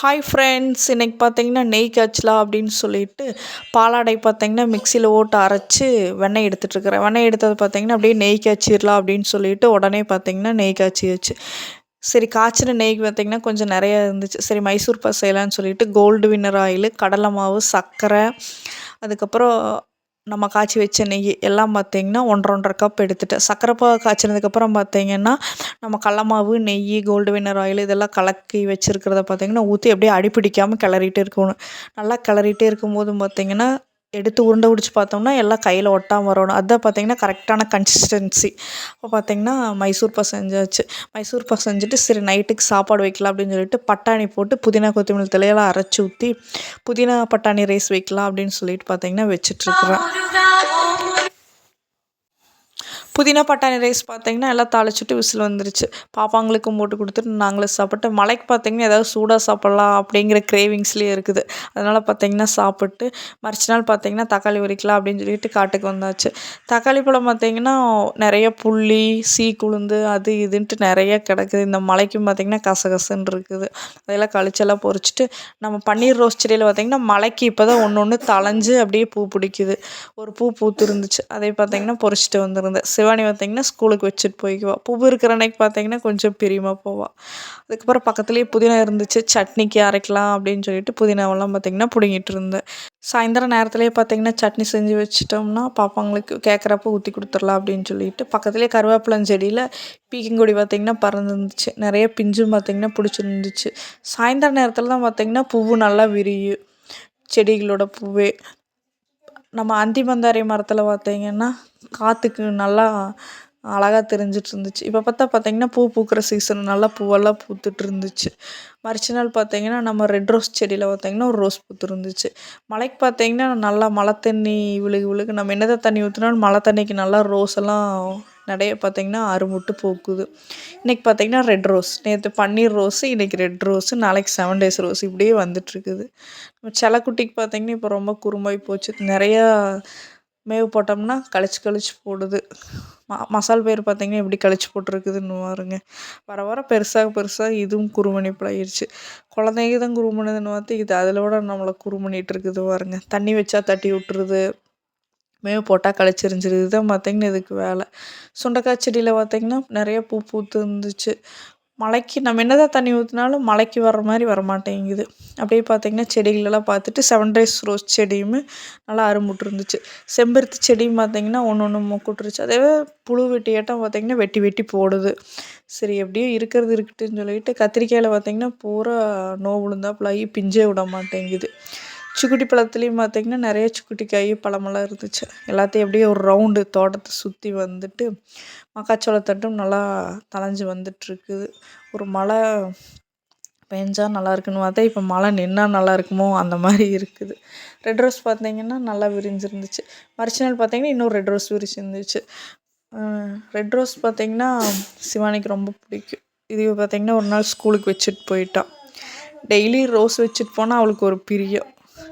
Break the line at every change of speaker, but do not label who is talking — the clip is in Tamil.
ஹாய் ஃப்ரெண்ட்ஸ் இன்றைக்கி பார்த்தீங்கன்னா நெய் காய்ச்சலாம் அப்படின்னு சொல்லிட்டு பாலாடை பார்த்தீங்கன்னா மிக்சியில் ஓட்டு அரைச்சி வெண்ணெய் எடுத்துகிட்ருக்குறேன் வெண்ணெய் எடுத்தது பார்த்தீங்கன்னா அப்படியே நெய் காய்ச்சிடலாம் அப்படின்னு சொல்லிட்டு உடனே பார்த்தீங்கன்னா நெய் காய்ச்சியாச்சு. சரி காய்ச்சின நெய் பார்த்திங்கன்னா கொஞ்சம் நிறையா இருந்துச்சு. சரி மைசூர் பாஸ் செய்யலான்னு சொல்லிட்டு கோல்டு வின்னர் ஆயில் கடலை மாவு சர்க்கரை அதுக்கப்புறம் நம்ம காய்ச்சி வச்ச நெய் எல்லாம் பார்த்திங்கன்னா ஒன்றரை ஒன்றரை கப் எடுத்துட்டேன் சக்கரை பாகு காய்ச்சினதுக்கப்புறம் பார்த்திங்கன்னா நம்ம கடல மாவு நெய் கோல்டு வின்னர் ஆயில் இதெல்லாம் கலக்கி வச்சுருக்கிறத பார்த்திங்கன்னா ஊற்றி அப்படியே அடிப்பிடிக்காமல் கிளறிட்டே இருக்கணும். நல்லா கிளறிட்டே இருக்கும்போது பார்த்திங்கன்னா எடுத்து உருண்டை பிடிச்சி பார்த்தோம்னா எல்லாம் கையில் ஒட்டாமல் வரணும். அதுதான் பார்த்திங்கன்னா கரெக்டான கன்சிஸ்டன்சி அப்போ பார்த்திங்கன்னா மைசூர் பா செஞ்சாச்சு. மைசூர் பா செஞ்சுட்டு சரி நைட்டுக்கு சாப்பாடு வைக்கலாம் அப்படின்னு சொல்லிட்டு பட்டாணி போட்டு புதினா கொத்தமல்லி தலையெல்லாம் அரைச்சி ஊற்றி புதினா பட்டாணி ரைஸ் வைக்கலாம் அப்படின்னு சொல்லிட்டு பார்த்திங்கன்னா வச்சிட்ருக்குறேன் புதினா பட்டாணி ரைஸ் பார்த்திங்கன்னா எல்லாம் தாளிச்சிட்டு விசில் வந்துருச்சு. பாப்பாங்களுக்கும் போட்டு கொடுத்துட்டு நாங்களும் சாப்பிட்டு மலைக்கு பார்த்திங்கன்னா ஏதாவது சூடாக சாப்பிட்லாம் அப்படிங்கிற கிரேவிங்ஸ்லேயே இருக்குது. அதனால் பார்த்திங்கன்னா சாப்பிட்டு மறுச்ச நாள் பார்த்திங்கன்னா தக்காளி உரிக்கலாம் அப்படின்னு சொல்லிட்டு காட்டுக்கு வந்தாச்சு. தக்காளி பழம் பார்த்திங்கன்னா நிறைய புள்ளி சீ குளுந்து அது இதுன்ட்டு நிறைய கிடக்குது. இந்த மலைக்கும் பார்த்திங்கன்னா கசகசன்னு இருக்குது. அதெல்லாம் கழிச்செல்லாம் பொறிச்சிட்டு நம்ம பன்னீர் ரோஸ் செடியில் பார்த்திங்கன்னா மலைக்கு இப்போ தான் ஒன்று ஒன்று தளைஞ்சு அப்படியே பூ பிடிக்குது. ஒரு பூ பூத்து இருந்துச்சு அதை பார்த்திங்கன்னா பொறிச்சிட்டு வந்துருந்தேன். சிவானி பார்த்திங்கன்னா ஸ்கூலுக்கு வச்சுட்டு போய்க்குவாள் பூவு இருக்கிற அன்னைக்கு பார்த்திங்கன்னா கொஞ்சம் பிரியமாக போவாள் அதுக்கப்புறம் பக்கத்துலேயே புதினா இருந்துச்சு சட்னிக்கு அரைக்கலாம் அப்படின்னு சொல்லிட்டு புதினாவெல்லாம் பார்த்திங்கன்னா பிடுங்கிட்டு இருந்தேன். சாயந்தரம் நேரத்துலேயே பார்த்திங்கன்னா சட்னி செஞ்சு வச்சிட்டோம்னா பாப்பாங்களுக்கு கேட்குறப்ப ஊற்றி கொடுத்துர்லாம் அப்படின்னு சொல்லிட்டு பக்கத்துலேயே கருவேப்பிலம் செடியில் பீக்கங்கொடி பார்த்திங்கன்னா பறந்துருந்துச்சு. நிறைய பிஞ்சும் பார்த்திங்கன்னா பிடிச்சிருந்துச்சு. சாயந்தர நேரத்தில் தான் பார்த்திங்கன்னா பூவு நல்லா விரியும். செடிகளோட பூவே. நம்ம அந்தி மந்தாரி மரத்தில் பார்த்திங்கன்னா காற்றுக்கு நல்லா அழகாக தெரிஞ்சிட்டு இருந்துச்சு இப்போ பார்த்தா பார்த்திங்கன்னா பூ பூக்கிற சீசன் நல்லா பூவெல்லாம் பூத்துட்டு இருந்துச்சு மறுச்ச நாள் பார்த்திங்கன்னா நம்ம ரெட் ரோஸ் செடியில் பார்த்தீங்கன்னா ஒரு ரோஸ் பூத்துருந்துச்சு மழைக்கு பார்த்தீங்கன்னா நல்லா மழை தண்ணி விழுகு விழுகு நம்ம என்னதான் தண்ணி ஊற்றினாலும் மழை தண்ணிக்கு நல்லா ரோஸ் எல்லாம் நிறைய பார்த்திங்கன்னா அறுமுட்டு பூக்குது. இன்றைக்கி பார்த்திங்கன்னா ரெட் ரோஸ் நேற்று பன்னீர் ரோஸு இன்றைக்கி ரெட் ரோஸு நாளைக்கு செவன் டேஸ் ரோஸ் இப்படியே வந்துட்டுருக்குது நம்ம செலக்குட்டிக்கு பார்த்திங்கன்னா இப்போ ரொம்ப குறும்பாய் போச்சு. நிறையா மேவு போட்டோம்னா கழிச்சு கழிச்சு போடுது. ம மசால் பயிர் பார்த்திங்கன்னா எப்படி கழிச்சு போட்டிருக்குதுன்னு பாருங்க. வர வர பெருசாக பெருசாக இதுவும் குறுமணி ஆயிடுச்சு குழந்தைங்க தான் குறுமணிதுன்னு பார்த்து இது அதில் விட நம்மளை குறுமணிட்டு இருக்குது பாருங்க. தண்ணி வச்சா தட்டி விட்டுருது. மேவு போட்டால் கழிச்செறிஞ்சிருது தான் பார்த்திங்கன்னா இதுக்கு வேலை. சுண்டக்காய் செடியில் பார்த்திங்கன்னா நிறைய பூ பூத்து இருந்துச்சு மழைக்கு நம்ம என்னதான் தண்ணி ஊற்றினாலும் மழைக்கு வர்ற மாதிரி வரமாட்டேங்குது. அப்படியே பார்த்திங்கன்னா செடிகளெல்லாம் பார்த்துட்டு செவன் டேஸ் ரோஸ் செடியுமே நல்லா அரும்புட்டுருந்துச்சு செம்பருத்தி செடியும் பார்த்திங்கன்னா ஒன்று ஒன்று மொக்குட்டுருச்சு அதே புழு வெட்டியாட்டம் பார்த்திங்கன்னா வெட்டி வெட்டி போடுது. சரி எப்படியோ இருக்கிறது இருக்கட்டுன்னு சொல்லிட்டு கத்திரிக்காயில் பார்த்திங்கன்னா பூரா நோ விழுந்தாப்புலாகி பிஞ்சே விட மாட்டேங்குது சுக்குட்டி பழத்துலேயும் பார்த்திங்கன்னா நிறைய சுக்குட்டி காய் பழமெல்லாம் இருந்துச்சு. எல்லாத்தையும் அப்படியே ஒரு ரவுண்டு தோட்டத்தை சுற்றி வந்துட்டு மக்காச்சோளத்தட்டும் நல்லா தளைஞ்சு வந்துட்டுருக்குது. ஒரு மழை பெஞ்சால் நல்லா இருக்குன்னு பார்த்தா இப்போ மழை நின்னா நல்லா இருக்குமோ அந்த மாதிரி இருக்குது. ரெட் ரோஸ் பார்த்திங்கன்னா நல்லா விரிஞ்சிருந்துச்சு. மறுச்ச நாள் பார்த்திங்கன்னா இன்னும் ரெட் ரோஸ் விரிச்சிருந்துச்சு ரெட் ரோஸ் பார்த்திங்கன்னா சிவானிக்கு ரொம்ப பிடிக்கும். இது பார்த்திங்கன்னா ஒரு நாள் ஸ்கூலுக்கு வச்சுட்டு போயிட்டான் டெய்லி ரோஸ் வச்சுட்டு போனால் அவளுக்கு ஒரு பிரியம்.